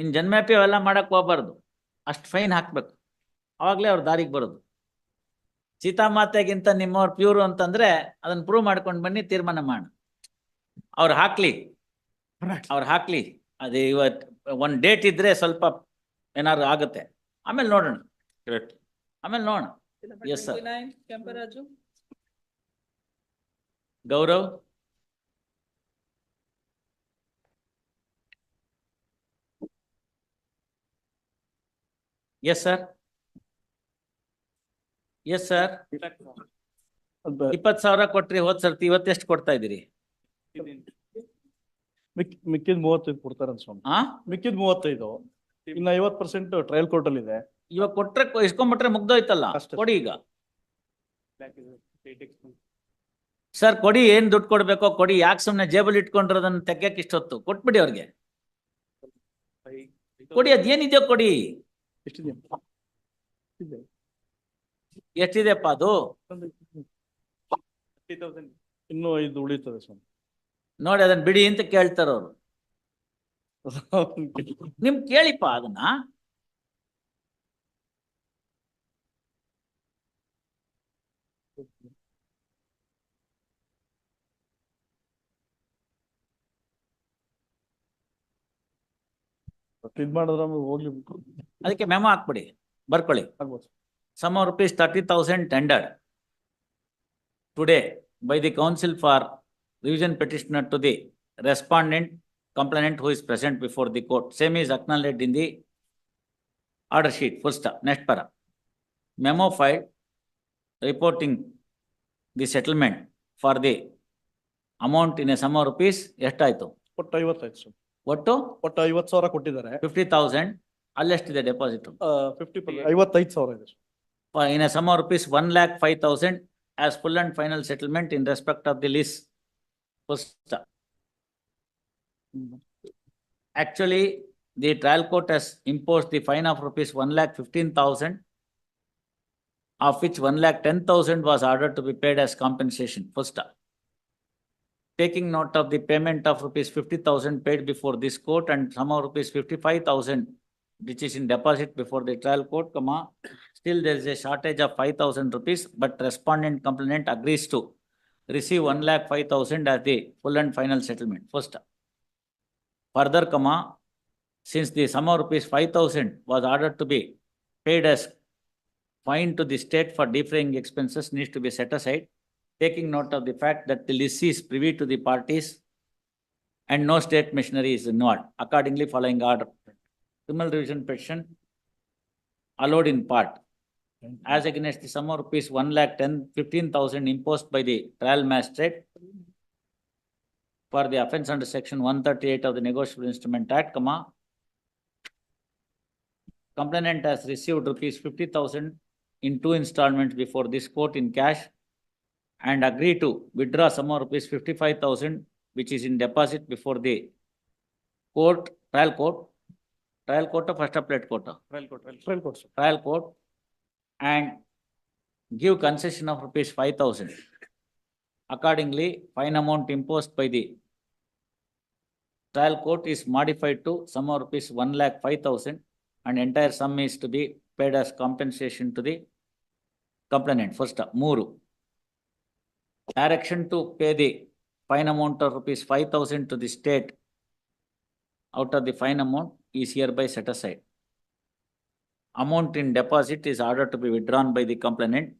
ಇನ್ ಜನ್ಮ್ಯಾಪಿ ಅವೆಲ್ಲ ಮಾಡಕ್ ಹೋಗ್ಬಾರ್ದು. ಅಷ್ಟು ಫೈನ್ ಹಾಕ್ಬೇಕು. ಅವಾಗ್ಲೇ ಅವ್ರ ದಾರಿಗೆ ಬರೋದು. ಸೀತಾಮಾತೆಗಿಂತ ನಿಮ್ಮವ್ರು ಪ್ಯೂರ್ ಅಂತಂದ್ರೆ ಅದನ್ನ ಪ್ರೂವ್ ಮಾಡ್ಕೊಂಡು ಬನ್ನಿ ತೀರ್ಮಾನ ಮಾಡ. ಅವ್ರು ಹಾಕ್ಲಿ. ಅವ್ರು ಹಾಕ್ಲಿ. ಅದೇ ಇವತ್ ಒಂದ್ ಡೇಟ್ ಇದ್ರೆ ಸ್ವಲ್ಪ ಏನಾದ್ರು ಆಗುತ್ತೆ. ಆಮೇಲೆ ನೋಡೋಣ. ಕರೆಕ್ಟ್ ಆಮೇಲೆ ನೋಡೋಣ. 29, Kemparaju? Gaurav? Yes sir yes sir ಇಪ್ಪತ್ ಸಾವಿರ ಕೊಟ್ರಿ ಹೋದ್ ಸರ್ತಿ ಇವತ್ತೆಷ್ಟು ಕೊಡ್ತಾ ಇದೀರಿ ಮಿಕ್ಕಿದ್ ಮೂವತ್ತೈದು ಕೊಡ್ತಾರಂತ ಸ್ವಾಮಿ. ಆ? ಮಿಕ್ಕಿದ್ ಮೂವತ್ತೈದು. ಇನ್ನ ಐವತ್ ಪರ್ಸೆಂಟ್ ಟ್ರಯಲ್ ಕೋರ್ಟ್ ಅಲ್ಲಿ ಇದೆ. ಇವಾಗ ಕೊಟ್ರೆ ಕೊ- ಇಸ್ಕೊಂಡ್ಬಿಟ್ರೆ ಮುಗ್ದೋಯ್ತಲ್ಲ? ಅಷ್ಟೇ. ಕೊಡಿ ಈಗ. ಸರ್ ಕೊಡಿ ಏನ್ ದುಡ್ಡು ಕೊಡ್ಬೇಕೋ ಕೊಡಿ. ಯಾಕೆ ಸುಮ್ನೆ ಜೇಬಲ್ ಇಟ್ಕೊಂಡಿರೋದನ್ನ ತೆಗ್ಯಕ್ ಇಷ್ಟೊತ್ತು? ಕೊಟ್ಬಿಡಿ ಅವ್ರಿಗೆ. ಕೊಡಿ ಅದೇನಿದೆಯೋ ಕೊಡಿ. ಎಷ್ಟಿದೆ? ಇದೆ. ಎಷ್ಟಿದೆಪ್ಪ ಅದು? ಇನ್ನೂ ಐದು ಉಳಿತದೆ ಸ್ವಾಮಿ. ನೋಡಿ ಅದನ್ನ ಬಿಡಿ ಅಂತ ಕೇಳ್ತಾರ ಅವರು. ನಿಮ್ ಕೇಳಿಪ್ಪ ಅದನ್ನ. ಇದು ಮಾಡಿದ್ರೆ ಹೋಗ್ಲಿ ಅದಕ್ಕೆ ಮೆಮ ಹಾಕ್ಬಿಡಿ ಬರ್ಕೊಳ್ಳಿ. Sum rupees thirty thousand tender today by the counsel for revision petitioner to the respondent complainant who is present before the court same is acknowledged in the order sheet full stop next per memo file reporting the settlement for the amount in a sum rupees ಎಷ್ಟಾಯ್ತು? ಒಟ್ಟು ಐವತ್ತಾಯ್ತು sir. ಒಟ್ಟು ಒಟ್ಟು ಐವತ್ ಸಾವಿರ ಕೊಟ್ಟಿದ್ದಾರೆ fifty thousand ಅಲ್ಲೆಷ್ಟಿದೆ deposit? Fifty ಐವತ್ತೈದು ಸಾವಿರ ಇದೆ for in a sum of rupees one lakh five thousand as full and final settlement in respect of the lease. First. Actually, the trial court has imposed the fine of rupees one lakh fifteen thousand, of which one lakh ten thousand was ordered to be paid as compensation. Taking note of the payment of rupees fifty thousand paid before this court and of rupees fifty-five thousand which is in deposit before the trial court, comma, Still, there is a shortage of five thousand rupees, but respondent complainant agrees to receive one lakh five thousand as the full and final settlement, first. Further, comma, since the sum of rupees five thousand was ordered to be paid as fine to the state for defraying expenses needs to be set aside, taking note of the fact that the lessee is privy to the parties and no state machinery is involved, accordingly following order. Criminal revision petition allowed in part as against the sum of rupees one lakh ten fifteen thousand imposed by the trial magistrate for the offence under section one thirty-eight of the negotiable instrument act, comma. Complainant has received rupees fifty thousand in two installments before this court in cash and agree to withdraw some of rupees 55,000 which is in deposit before the court, trial court, trial court or first appellate court? Trial court, trial court. Trial court, sir. Trial court and give concession of rupees 5,000. Accordingly, fine amount imposed by the trial court is modified to sum of rupees 1 lakh 5,000 and entire sum is to be paid as compensation to the complainant. First, Muru direction to pay the fine amount of rupees 5000 to the state out of the fine amount is hereby set aside. Amount in deposit is ordered to be withdrawn by the complainant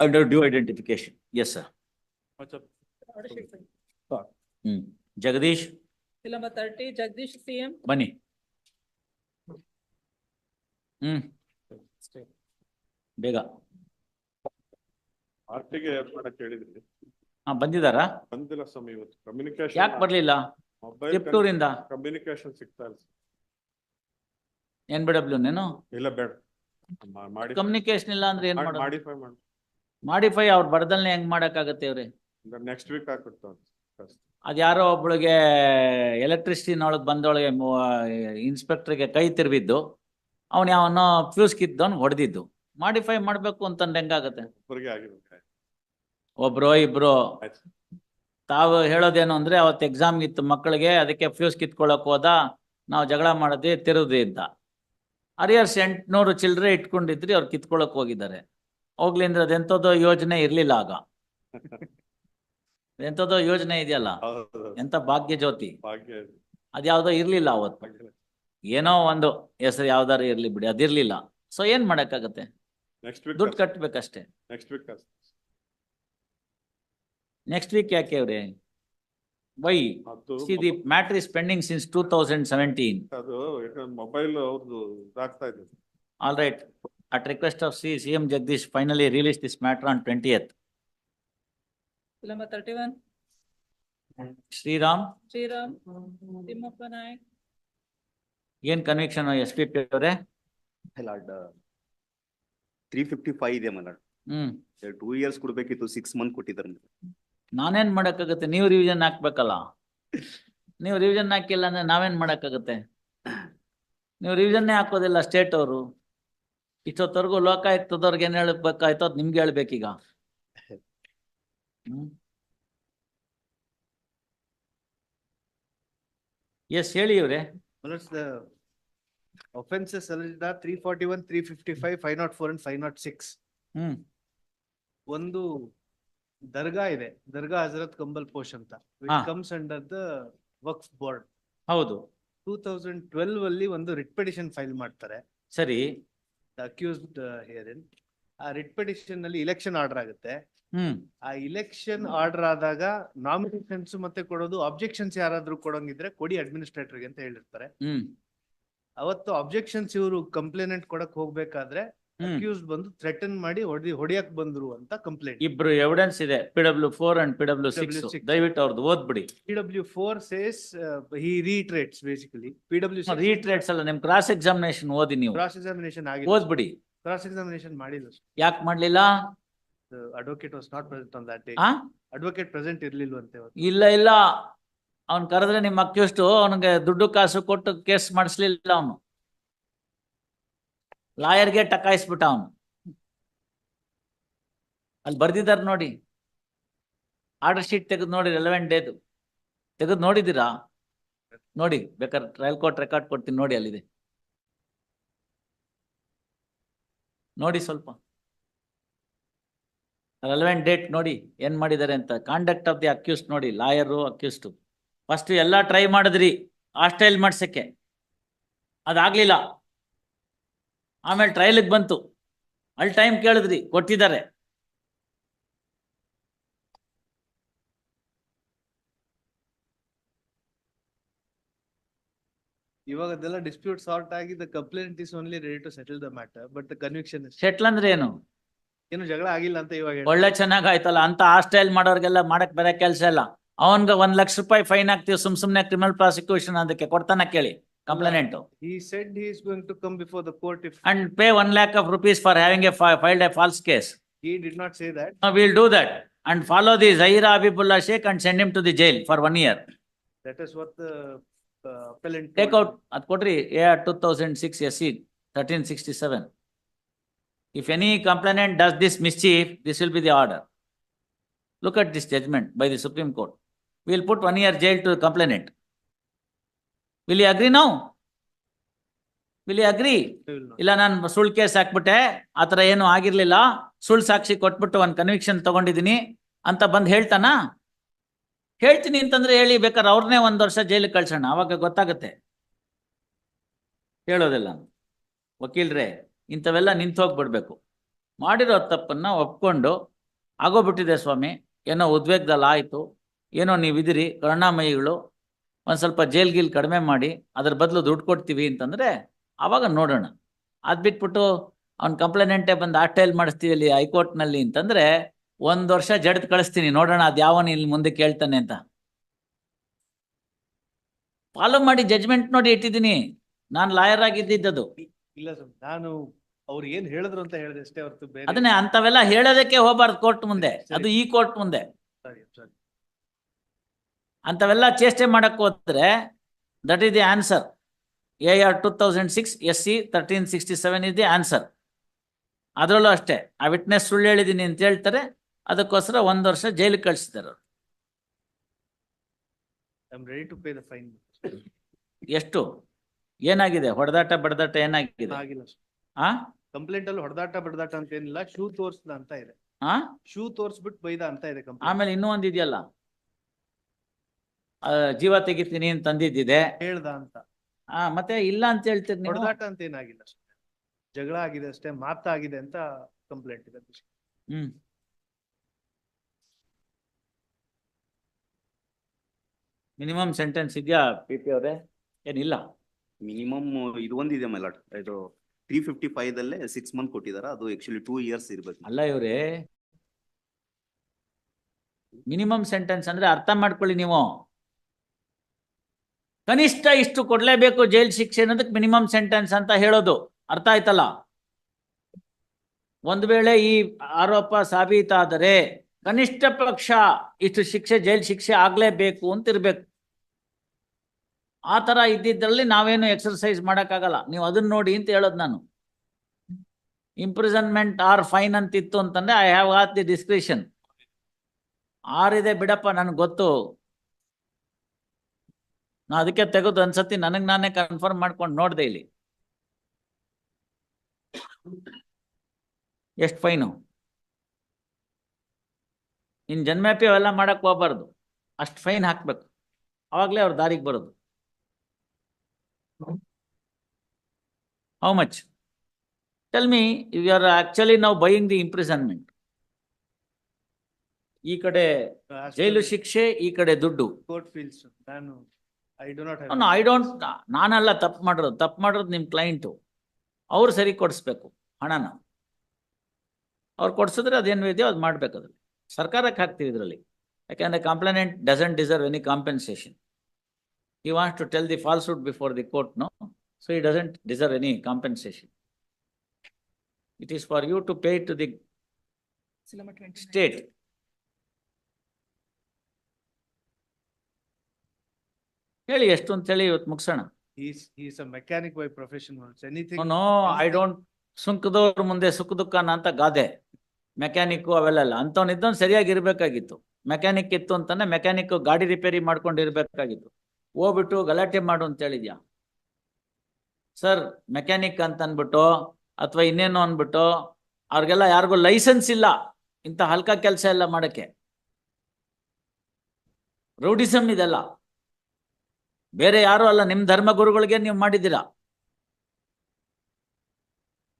under due identification. Yes, sir. What's up? Hmm. Jagadish, Bill number thirty, Jagdish CM, Bunny. Hmm. Bega. ಆರ್ಟಿಗೆ ಮಾಡಕ್ ಹೇಳಿದ್ರಿ ಹಾ, ಬಂದಿದಾರಾ? ಬಂದಿಲ್ಲ ಸ್ವಾಮಿ ಇವತ್ತು communication ಯಾಕೆ ಬರ್ಲಿಲ್ಲ? Mobile ತಿಪ್ಟೂರಿಂದ communication ಸಿಗ್ತಾ ಇಲ್ಲ ಎನ್ ಬಿ ಡಬ್ಲ್ಯೂ ನೇನು? ಇಲ್ಲ ಬೇಡ ಮಾ- ಮಾಡಿ ಕಮ್ಯುನಿಕೇಶನ್ ಇಲ್ಲ ಅಂದ್ರೆ ಏನ್ ಮಾಡೋದು? ಮಾಡಿಫೈ ಮಾಡಿ ಮಾಡಿಫೈ ಅವ್ರ ಬರದಲ್ನೇ ಹೆಂಗ್ ಮಾಡಕ್ಕಾಗತ್ತೆ ಇವ್ರಿ ನೆಕ್ಸ್ಟ್ ವೀಕ್ ಹಾಕ್ಬಿಡ್ತಾವ ಅದ್ಯಾರೋ ಒಬ್ಳಿಗೆ ಎಲೆಕ್ಟ್ರಿಸಿಟಿನೊಳಗ್ ಬಂದೊಳಗೆ ಇನ್ಸ್ಪೆಕ್ಟರ್ಗೆ ಕೈ ತಿರ್ಬಿದ್ದು ಅವನ್ ಯಾವನೋ ಫ್ಯೂಸ್ ಕಿದ್ದವನ್ ಹೊಡೆದಿದ್ದು. ಮಾಡಿಫೈ ಮಾಡ್ಬೇಕು ಅಂತಂದ್ರೆ ಹೆಂಗಾಗತ್ತೆ? ಒಬ್ಬರಿಗೆ ಆಗಿರುತ್ತೆ ಒಬ್ರೋ ಇಬ್ರೋ. ಆಯ್ತು. ತಾವು ಹೇಳೋದೇನು ಅಂದ್ರೆ ಅವತ್ತು ಎಕ್ಸಾಮ್ ಇತ್ತು ಮಕ್ಕಳಿಗೆ ಅದಕ್ಕೆ ಫ್ಯೂಸ್ ಕಿತ್ಕೊಳಕ್ ಹೋದ ನಾವು ಜಗಳ ಮಾಡದೆ ತಿರುದಿ ಇದ್ದ. ಅರಿಯರ್ಸ್ ಎಂಟ್ನೂರು ಚಿಲ್ಲರೆ ಇಟ್ಕೊಂಡಿದ್ರಿ ಅವ್ರು ಕಿತ್ಕೊಳಕ್ ಹೋಗಿದ್ದಾರೆ. ಹೋಗ್ಲಿಂದ್ರ ಅದೆಂತದೋ ಯೋಜನೆ ಇರ್ಲಿಲ್ಲ ಆಗ. ಎಂಥದೋ ಯೋಜನೆ ಇದೆಯಲ್ಲ? ಹೌದು ಎಂತ ಭಾಗ್ಯ ಜ್ಯೋತಿ? ಭಾಗ್ಯ. ಅದ್ಯಾವ್ದೋ ಇರ್ಲಿಲ್ಲ ಅವತ್ತು. ಭಾಗ್ಯ. ಏನೋ ಒಂದು ಹೆಸರು ಯಾವ್ದಾರು ಇರ್ಲಿ ಬಿಡಿ ಅದಿರ್ಲಿಲ್ಲ. ಸೊ ಏನ್ ಮಾಡಕ್ಕಾಗತ್ತೆ? ನೆಕ್ಸ್ಟ್ ವೀಕ್ ದುಡ್ಡು ಕಟ್ಬೇಕಷ್ಟೇ ನೆಕ್ಸ್ಟ್ ವೀಕ್ ನೆಕ್ಸ್ಟ್ ವೀಕ್ ಯಾಕೆ ಅವ್ರೆ ವೈ ಅದು see the matter is pending since two thousand seventeen ಅದು ಮೊಬೈಲ್ ಅವ್ರದ್ದು ಇದಾಗ್ತಾ ಇದೆ All right, at request of C, CM Jagdish finally released this matter on twentieth. Bill number thirty-one, Sriram, Sriram, Timothy Naik, ಏನ್ conviction S P P ಅವರೇ? Lord three fifty five ಇದೆ ಮಲಾಡ್ hmm, two years ಕೊಡ್ಬೇಕಿತ್ತು six month ಕೊಟ್ಟಿದ್ದಾರೆ ನಾನೇನ್ ಮಾಡಕ್ಕಾಗತ್ತೆ? ನೀವು revision ಹಾಕ್ಬೇಕಲ್ಲ. ನೀವು revision ಹಾಕಿಲ್ಲ ಅಂದ್ರೆ ನಾವೇನ್ ಮಾಡಕ್ಕಾಗತ್ತೆ? ನೀವು ರಿವಿಷನ್ನೇ ಹಾಕೋದಿಲ್ಲ ಸ್ಟೇಟ್ ಅವರು. ಇಷ್ಟೊತ್ತವರೆಗೂ ಲೋಕಾಯುಕ್ತದವ್ರಿಗೆ ಏನ್ ಹೇಳ್ಬೇಕಾಯ್ತು ಅದ್ ನಿಮ್ಗೆ ಹೇಳ್ಬೇಕೀಗ. ಹ್ಮ್. ಎಸ್ ಹೇಳಿ ಇವ್ರೆ. Offenses alleged are forty one three fifty five five note four five note six. ಹ್ಮ್, ಒಂದು ದರ್ಗಾ ಇದೆ, ದರ್ಗಾ ಹಜರತ್ ಕಂಬಲ್ ಪೋಷ್ ಅಂತ, ಹಾ. Comes under the Waqf board. ಹೌದು, ಟೂ ತೌಸಂಡ್ ಟ್ವೆಲ್ವ್ ಅಲ್ಲಿ ಒಂದು ರಿಟ್ ಪಿಟಿಷನ್ ಫೈಲ್ ಮಾಡ್ತಾರೆ, ಸರಿ. Accused hearing. ಆ ರಿಟ್ ಪಿಟಿಷನ್ ಅಲ್ಲಿ ಇಲೆಕ್ಷನ್ ಆರ್ಡರ್ ಆಗುತ್ತೆ. ಹ್ಮ್, ಆ ಇಲೆಕ್ಷನ್ ಆರ್ಡರ್ ಆದಾಗ ನಾಮಿನೇಷನ್ಸ್ ಮತ್ತೆ ಕೊಡೋದು ಅಬ್ಜೆಕ್ಷನ್ಸ್ ಯಾರಾದ್ರೂ ಕೊಡೋಂಗಿದ್ರೆ ಕೊಡಿ ಅಡ್ಮಿನಿಸ್ಟ್ರೇಟರ್ಗೆ ಅಂತ ಹೇಳಿರ್ತಾರೆ. ಹ್ಮ್, ಅವತ್ತು ಅಬ್ಜೆಕ್ಷನ್ಸ್ ಇವರು ಕಂಪ್ಲೇನೆಂಟ್ ಕೊಡಕ್ ಹೋಗ್ಬೇಕಾದ್ರೆ ಹ್ಮ್. ಅಕ್ಯೂಸ್ ಬಂದು ಥ್ರೆಟನ್ ಮಾಡಿ ಹೊಡಿ ಹೊಡಿಯಕ್ ಬಂದ್ರು ಅಂತ ಕಂಪ್ಲೇಂಟ್ ಇಬ್ರು ಎವಿಡೆನ್ಸ್ ಇದೆ. P W four and P W six PW6. ದಯವಿಟ್ಟು ಅವ್ರದ್ದು ಓದ್ಬಿಡಿ. P W four says he reiterates basically P W reiterates ಅಲ್ಲ ನಿಮ್ ಕ್ರಾಸ್ ಎಕ್ಸಾಮಿನೇಷನ್ ಓದಿ ನೀವು. ಕ್ರಾಸ್ ಎಕ್ಸಾಮಿನೇಷನ್ ಆಗಿ ಓದ್ಬಿಡಿ. ಕ್ರಾಸ್ ಎಕ್ಸಾಮಿನೇಷನ್ ಮಾಡಿಲ್ಲ ಯಾಕೆ ಮಾಡ್ಲಿಲ್ಲ? Advocate was not present on that day ಆ? ಅಡ್ವೊಕೇಟ್ ಪ್ರೆಸೆಂಟ್ ಇರ್ಲಿಲ್ವಂತೆ ಅವತ್ತು. ಇಲ್ಲ ಇಲ್ಲ. ಅವ್ನ್ ಕರೆದ್ರೆ ನಿಮ್ ಅಕ್ಯೂಸ್ಟ್ ಅವನಿಗೆ ದುಡ್ಡು ಕಾಸು ಕೊಟ್ಟು ಕೇಸ್ ಮಾಡಿಸ್ಲಿಲ್ಲ ಅವನು. ಲಾಯರ್ಗೆ ಟಕಾಯಿಸ್ಬಿಟ್ಟ ಅವನು. ಅಲ್ಲಿ ಬರ್ದಿದ್ದಾರೆ ನೋಡಿ. ಆರ್ಡರ್ ಶೀಟ್ ತೆಗೆದು ನೋಡಿ ರೆಲೆವೆಂಟ್ ಡೇದು ತೆಗೆದು ನೋಡಿದ್ದೀರಾ? ನೋಡಿ, ಬೇಕಾದ್ರೆ ಟ್ರಯಲ್ ಕೋರ್ಟ್ ರೆಕಾರ್ಡ್ ಕೊಡ್ತೀನಿ ನೋಡಿ ಅಲ್ಲಿದೆ. ನೋಡಿ ಸ್ವಲ್ಪ. ರೆಲೆವೆಂಟ್ ಡೇಟ್ ನೋಡಿ ಏನ್ ಮಾಡಿದ್ದಾರೆ ಅಂತ. ಕಾಂಡಕ್ಟ್ ಆಫ್ ದಿ ಅಕ್ಯೂಸ್ಟ್ ನೋಡಿ, ಲಾಯರು ಅಕ್ಯೂಸ್ಟು ಫಸ್ಟ್ ಎಲ್ಲ ಟ್ರೈ ಮಾಡಿದ್ರಿ ಹಾಸ್ಟೈಲ್ ಮಾಡ್ಸಕ್ಕೆ. ಅದಾಗ್ಲಿಲ್ಲ. ಆಮೇಲೆ ಟ್ರಯಲ್ಗೆ ಬಂತು. ಅಲ್ಲಿ ಟೈಮ್ ಕೇಳಿದ್ರಿ ಕೊಟ್ಟಿದ್ದಾರೆ. ಇವಾಗ ಅದೆಲ್ಲ ಡಿಸ್ಪ್ಯೂಟ್ ಸಾರ್ಟ್ ಆಗಿ the complaint is only ready to settle the matter but the conviction settle ಅಂದ್ರೆ ಏನು? ಏನು ಜಗಳ ಆಗಿಲ್ಲ ಅಂತ ಇವಾಗ. ಒಳ್ಳೆ ಚೆನ್ನಾಗ್ ಆಯ್ತಲ್ಲ ಅಂತ ಹಾಸ್ಟೈಲ್ ಮಾಡೋರ್ಗೆಲ್ಲ ಮಾಡಕ್ ಬೇರೆ ಕೆಲಸ ಇಲ್ಲ. ಅವನ್ಗೆ ಒಂದ್ ಲಕ್ಷ ರೂಪಾಯಿ ಫೈನ್ ಹಾಕ್ತಿವಿ ಸುಮ್ ಸುಮ್ನೆ ಕ್ರಿಮಿನಲ್ ಪ್ರಾಸಿಕ್ಯೂಷನ್ ಅದಕ್ಕೆ ಕೊಡ್ತಾನ ಕೇಳಿ complainant He said he is going to come before the court if and pay one lakh of rupees for having a filed a false case he did not say that. Uh, we'll do that and follow the Zahira Abibullah Sheikh and send him to the jail for one year. That is what the uh, appellant. Take told out, at Kotri, AR two thousand six SC thirteen sixty-seven. If any complainant does this mischief, this will be the order. Look at this judgment by the Supreme Court. We'll put one year jail to the complainant. Will you agree now? Will you will not. ಇಲ್ಲ ನಾನು ಸುಳ್ಳು case ಹಾಕ್ಬಿಟ್ಟೆ ಆತರ ಏನು ಆಗಿರ್ಲಿಲ್ಲ ಸುಳ್ಳು ಸಾಕ್ಷಿ ಕೊಟ್ಬಿಟ್ಟು ಒಂದ್ conviction ತಗೊಂಡಿದ್ದೀನಿ ಅಂತ ಬಂದ್ ಹೇಳ್ತಾನ ಹೇಳ್ತೀನಿ ಅಂತಂದ್ರೆ ಹೇಳಿ ಬೇಕಾದ್ರೆ ಅವ್ರನ್ನೇ ಒಂದ್ ವರ್ಷ ಜೈಲಿಗೆ ಕಳ್ಸೋಣ ಅವಾಗ ಗೊತ್ತಾಗತ್ತೆ ಹೇಳೋದಿಲ್ಲ ವಕೀಲ್ರೆ ಇಂಥವೆಲ್ಲ ನಿಂತು ಹೋಗ್ಬಿಡ್ಬೇಕು ಮಾಡಿರೋ ತಪ್ಪನ್ನ ಒಪ್ಕೊಂಡು ಆಗೋಗ್ಬಿಟ್ಟಿದೆ ಸ್ವಾಮಿ ಏನೋ ಉದ್ವೇಗದಲ್ಲಿ ಆಯ್ತು ಏನೋ ನೀವಿದಿರಿ ಕರುಣಾಮಯಿಗಳು ಒಂದು ಸ್ವಲ್ಪ ಜೈಲ್ ಗೀಲ್ ಕಡಿಮೆ ಮಾಡಿ ಅದ್ರ ಬದಲು ದುಡ್ಡು ಕೊಡ್ತೀವಿ ಅಂತಂದ್ರೆ ಅವಾಗ ನೋಡೋಣ. ಅದು ಬಿಟ್ಬಿಟ್ಟು ಅವ್ನ ಕಂಪ್ಲೇನೆಂಟೇ ಬಂದು ಆಟೈಲ್ ಮಾಡಿಸ್ತೀವಿ ಅಲ್ಲಿ ಹೈಕೋರ್ಟ್ನಲ್ಲಿ ಅಂತಂದರೆ ಅಂತಂದ್ರೆ ಒಂದ್ ವರ್ಷ ಜಡ್ದ್ ಕಳಿಸ್ತೀನಿ ನೋಡೋಣ ಅದು ಯಾವನು ಇಲ್ಲಿ ಮುಂದೆ ಕೇಳ್ತಾನೆ ಅಂತ. ಫಾಲೋ ಮಾಡಿ ಜಜ್ಮೆಂಟ್ ನೋಡಿ ಇಟ್ಟಿದ್ದೀನಿ. ನಾನು ಲಾಯರ್ ಆಗಿದ್ದಿದ್ದದು. ಇಲ್ಲ ಸರ್ ನಾನು ಅವ್ರು ಏನ್ ಹೇಳಿದ್ರು ಅಂತ ಹೇಳಿದೆ ಅಷ್ಟೇ ಹೊರತು ಬೇರೆ. ಅದನ್ನೇ ಅಂತವೆಲ್ಲ ಹೇಳೋದಕ್ಕೆ ಹೋಗ್ಬಾರ್ದು ಕೋರ್ಟ್ ಮುಂದೆ. ಅದು ಈ ಕೋರ್ಟ್ ಮುಂದೆ. ಸರಿ I'm ಅಂತವೆಲ್ಲ ಚೇಷ್ಟೆ ಮಾಡಕ್ ಹೋದ್ರೆ that is the answer A R two thousand six S C thirteen sixty seven is the answer ಅದರಲ್ಲೂ ಅಷ್ಟೇ ಆ ವಿಟ್ನೆಸ್ ಸುಳ್ಳು ಹೇಳಿದ್ದೀನಿ ಅಂತ ಹೇಳ್ತಾರೆ ಅದಕ್ಕೋಸ್ಕರ ಒಂದು ವರ್ಷ ಜೈಲಿಗೆ ಕಳಿಸಿದ್ದಾರೆ ಅವರು. ಎಷ್ಟು? ಏನಾಗಿದೆ? ಹೊಡೆದಾಟ ಬಡದಾಟ ಏನಾಗಿದೆ? ಆ? ಕಂಪ್ಲೇಂಟ್ ಅಲ್ಲಿ ಹೊಡೆದಾಟ ಬಡದಾಟ ಅಂತ ಏನಿಲ್ಲ ಶೂ ತೋರ್ಸ್ದ ಅಂತ ಇದೆ. ಆ? ಶೂ ತೋರ್ಸ್ಬಿಟ್ಟು ಬೈದ ಅಂತ ಇದೆ ಆಮೇಲೆ ಇನ್ನೂ ಒಂದ್ ಇದೆಯಲ್ಲ? ಆ, ಜೀವ ತೆಗಿತೀನಿ ಅಂತ ಅಂದಿದ್ದಿದೆ. ಹೇಳ್ದ ಅಂತ. ಆ ಮತ್ತೆ ಇಲ್ಲ ಅಂತ ಹೇಳ್ತೀರಿ ನೀವು? ಹೊಡೆದಾಟ ಅಂತ ಏನಾಗಿಲ್ಲ. ಜಗಳ ಆಗಿದೆ ಅಷ್ಟೇ ಮಾತಾಗಿದೆ ಅಂತ ಕಂಪ್ಲೇಂಟ್ ಇದೆ ಹ್ಮ್. ಮಿನಿಮಮ್ ಸೆಂಟೆನ್ಸ್ ಇದೆಯಾ ಪಿ ಪಿ ಅವರೇ? ಏನಿಲ್ಲ. ಮಿನಿಮಮ್ ಇದು ಒಂದಿದೆ ಮೈಲಾಟ್ ಇದು ತ್ರೀ ಫಿಫ್ಟಿ ಫೈವ್ ದಲ್ಲೇ ಸಿಕ್ಸ್ ಮಂತ್ ಕೊಟ್ಟಿದಾರ. ಅದು ಆಕ್ಚುಲಿ ಟೂ ಇಯರ್ಸ್ ಇರ್ಬೇಕು. ಅಲ್ಲ ಇವರೇ. ಮಿನಿಮಮ್ ಸೆಂಟೆನ್ಸ್ ಅಂದ್ರೆ ಅರ್ಥ ಮಾಡ್ಕೊಳ್ಳಿ ನೀವು. ಕನಿಷ್ಠ ಇಷ್ಟು ಕೊಡಲೇಬೇಕು ಜೈಲ್ ಶಿಕ್ಷೆ ಅನ್ನೋದಕ್ಕೆ ಮಿನಿಮಮ್ ಸೆಂಟೆನ್ಸ್ ಅಂತ ಹೇಳೋದು. ಅರ್ಥ ಆಯ್ತಲ್ಲ? ಒಂದ್ ವೇಳೆ ಈ ಆರೋಪ ಸಾಬೀತಾದರೆ ಕನಿಷ್ಠ ಪಕ್ಷ ಇಷ್ಟು ಶಿಕ್ಷೆ, ಜೈಲ್ ಶಿಕ್ಷೆ ಆಗ್ಲೇಬೇಕು ಅಂತ ಇರ್ಬೇಕು ಆ ತರ ಇದ್ದಿದ್ರಲ್ಲಿ ನಾವೇನು ಎಕ್ಸರ್ಸೈಸ್ ಮಾಡಕ್ಕಾಗಲ್ಲ. ನೀವು ಅದನ್ನ ನೋಡಿ ಅಂತ ಹೇಳೋದು ನಾನು. ಇಂಪ್ರಿಸನ್ಮೆಂಟ್ ಆರ್ ಫೈನ್ ಅಂತ ಇತ್ತು ಅಂತಂದ್ರೆ ಐ ಹ್ಯಾವ್ ಆತ್ ದಿ ಡಿಸ್ಕ್ರಿಷನ್ ಆರಿದೆ ಬಿಡಪ್ಪ, ನನ್ಗೆ ಗೊತ್ತು. ನಾ ಅದಕ್ಕೆ ತೆಗೆದು ಅನ್ಸತಿ ನನಗ್ ನಾನೇ ಕನ್ಫರ್ಮ್ ಮಾಡ್ಕೊಂಡು ನೋಡ್ದೆ ಇಲ್ಲಿ. ಎಷ್ಟು ಫೈನು ಇನ್ ಜನ್ಮ್ಯಾಪಿ ಅವೆಲ್ಲ ಮಾಡಕ್ ಹೋಗ್ಬಾರ್ದು. ಅಷ್ಟು ಫೈನ್ ಹಾಕ್ಬೇಕು. ಅವಾಗ್ಲೇ ಅವ್ರ ದಾರಿಗೆ ಬರೋದು. How much tell me you are actually ನಾವು ಬೈಯಿಂಗ್ ದಿ ಇಂಪ್ರಿಸನ್ಮೆಂಟ್ ಈ ಕಡೆ ಜೈಲು ಶಿಕ್ಷೆ ಈ ಕಡೆ ದುಡ್ಡು. ಕೋರ್ಟ್ ಫೀಲ್ಸ್ ನಾನು I do not I don't ನಾನಲ್ಲ ತಪ್ಪು ಮಾಡಿರೋದು. ತಪ್ಪು ಮಾಡಿರೋದು ನಿಮ್ಮ ಕ್ಲೈಂಟು ಅವ್ರು ಸರಿ ಕೊಡಿಸ್ಬೇಕು ಹಣನ. ಅವ್ರು ಕೊಡ್ಸಿದ್ರೆ ಅದೇನು ಇದೆಯೋ ಅದು ಮಾಡ್ಬೇಕು ಅದ್ರಲ್ಲಿ. ಸರ್ಕಾರಕ್ಕೆ ಹಾಕ್ತೀವಿ ಇದರಲ್ಲಿ. ಯಾಕೆಂದ್ರೆ complainant doesn't deserve any compensation he wants to tell the falsehood before the court no so he doesn't deserve any compensation it is for you to pay to the Syllabus 29. State ಹೇಳಿ ಎಷ್ಟು ಅಂತ ಹೇಳಿ ಇವತ್ತು ಮುಗಿಸೋಣ mechanic by profession no I don't ಸುಂಕದವ್ರ ಮುಂದೆ ಸುಖ ದುಃಖನ ಅಂತ ಗಾದೆ. ಮೆಕ್ಯಾನಿಕ್ ಅವೆಲ್ಲ ಅಂತವನಿದ್ದವನ್ ಸರಿಯಾಗಿ ಇರ್ಬೇಕಾಗಿತ್ತು. ಮೆಕ್ಯಾನಿಕ್ ಇತ್ತು ಅಂತಾನೆ ಮೆಕ್ಯಾನಿಕ್ ಗಾಡಿ ರಿಪೇರಿ ಮಾಡ್ಕೊಂಡು ಇರ್ಬೇಕಾಗಿತ್ತು. ಹೋಗ್ಬಿಟ್ಟು ಗಲಾಟೆ ಮಾಡು ಅಂತ ಹೇಳಿದ್ಯಾ? ಸರ್ ಮೆಕ್ಯಾನಿಕ್ ಅಂತ ಅನ್ಬಿಟ್ಟು ಅಥವಾ ಇನ್ನೇನು ಅನ್ಬಿಟ್ಟು ಅವ್ರಿಗೆಲ್ಲ ಯಾರಿಗೂ ಲೈಸೆನ್ಸ್ ಇಲ್ಲ. ಇಂಥ ಹಲ್ಕ ಕೆಲಸ ಎಲ್ಲ ಮಾಡಕ್ಕೆ. ರೌಡಿಸಮ್ ಇದೆಲ್ಲ. ಬೇರೆ ಯಾರು ಅಲ್ಲ ನಿಮ್ ಧರ್ಮಗುರುಗಳಿಗೆ ನೀವು ಮಾಡಿದ್ದೀರಾ?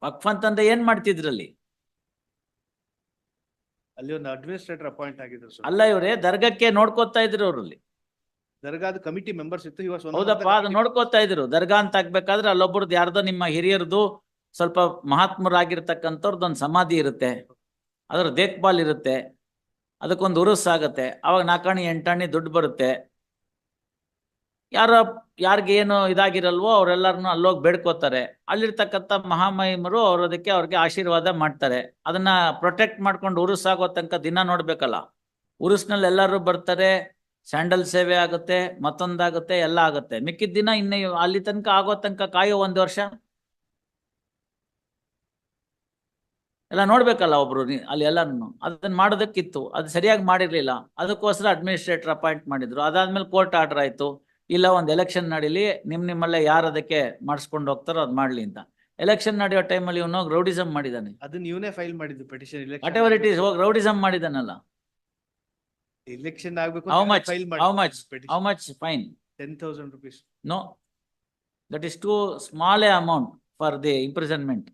ವಕ್ಫ್ ಅಂತಂದ್ರೆ ಏನ್ ಮಾಡ್ತಿದ್ರಲ್ಲಿ? ಅಲ್ಲಿ ಒಂದು ಅಡ್ಮಿನಿಸ್ಟ್ರೇಟರ್ ಅಪಾಯಿಂಟ್ ಆಗಿದ್ರು ಸರ್. ಅಲ್ಲ ಇವರೇ ದರ್ಗಕ್ಕೆ ನೋಡ್ಕೋತಾ ಇದ್ರು ಅವ್ರಲ್ಲಿ. ದರ್ಗಾದ ಕಮಿಟಿ ಮೆಂಬರ್ಸ್ ಇತ್ತು ಹೌದಪ್ಪ ಅದು ನೋಡ್ಕೋತಾ ಇದ್ರು. ದರ್ಗಾ ಅಂತ ಆಗ್ಬೇಕಾದ್ರೆ ಅಲ್ಲೊಬ್ಬರದ್ದು ಯಾರ್ದೋ ನಿಮ್ಮ ಹಿರಿಯರದು ಸ್ವಲ್ಪ ಮಹಾತ್ಮರಾಗಿರ್ತಕ್ಕಂಥವ್ರದ್ದು ಒಂದು ಸಮಾಧಿ ಇರುತ್ತೆ. ಅದ್ರ ದೇಖ್ಬಾಲ್ ಇರುತ್ತೆ. ಅದಕ್ಕೊಂದು ಉರುಸ್ ಆಗತ್ತೆ. ಅವಾಗ ನಾಲ್ಕಾಣಿ ಎಂಟಾಣಿ ದುಡ್ಡು ಬರುತ್ತೆ. ಯಾರ, ಯಾರಿಗೆ ಏನು ಇದಾಗಿರಲ್ವೋ ಅವರೆಲ್ಲರನ್ನು ಅಲ್ಲೋಗಿ ಬೇಡ್ಕೋತಾರೆ. ಅಲ್ಲಿರ್ತಕ್ಕಂಥ ಮಹಾಮಹಿಮರು ಅವ್ರ ಅದಕ್ಕೆ ಅವ್ರಿಗೆ ಆಶೀರ್ವಾದ ಮಾಡ್ತಾರೆ. ಅದನ್ನ ಪ್ರೊಟೆಕ್ಟ್ ಮಾಡ್ಕೊಂಡು ಉರುಸ್ ಆಗೋ ತನಕ ದಿನ ನೋಡ್ಬೇಕಲ್ಲ. ಉರುಸ್ನಲ್ಲಿ ಎಲ್ಲರೂ ಬರ್ತಾರೆ, ಸ್ಯಾಂಡಲ್ ಸೇವೆ ಆಗುತ್ತೆ, ಮತ್ತೊಂದಾಗುತ್ತೆ, ಎಲ್ಲ ಆಗುತ್ತೆ. ಮಿಕ್ಕಿದ ದಿನ ಇನ್ನು ಅಲ್ಲಿ ತನಕ ಆಗೋ ತನಕ ಕಾಯೋ ಒಂದು ವರ್ಷ? ಎಲ್ಲ ನೋಡ್ಬೇಕಲ್ಲ ಒಬ್ರು ಅಲ್ಲಿ ಎಲ್ಲಾನು ಅದನ್ನ ಮಾಡೋದಕ್ಕಿತ್ತು. ಅದು ಸರಿಯಾಗಿ ಮಾಡಿರ್ಲಿಲ್ಲ. ಅದಕ್ಕೋಸ್ಕರ ಅಡ್ಮಿನಿಸ್ಟ್ರೇಟರ್ ಅಪಾಯಿಂಟ್ ಮಾಡಿದ್ರು. ಅದಾದ್ಮೇಲೆ ಕೋರ್ಟ್ ಆರ್ಡರ್ ಆಯ್ತು. ಇಲ್ಲ ಒಂದು ಎಲೆಕ್ಷನ್ ನಡೀಲಿ ನಿಮ್ ನಿಮ್ಮಲ್ಲೇ ಯಾರು ಅದಕ್ಕೆ ಮಾಡಿಸ್ಕೊಂಡು ಹೋಗ್ತಾರೋ ಅದ್ ಮಾಡ್ಲಿ ಅಂತ. ಎಲೆಕ್ಷನ್ ನಡೆಯೋ ಟೈಮಲ್ಲಿ ಇವನು ರೌಡಿಸಮ್ ಮಾಡಿದಾನೆ. ಅದನ್ನ ಇವನೇ ಫೈಲ್ ಮಾಡಿದ್ದು petition whatever it is ಹೋಗಿ ರೌಡಿಸಮ್ ಮಾಡಿದಾನಲ್ಲ. ಎಲೆಕ್ಷನ್ ಆಗ್ಬೇಕು how much file how much how much fine ten thousand rupees that that too small a amount for the imprisonment.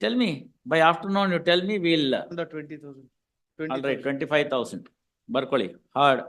Tell me, by afternoon you tell me, we'll, twenty thousand twenty five thousand. ಬರ್ಕೊಳ್ಳಿ, hard.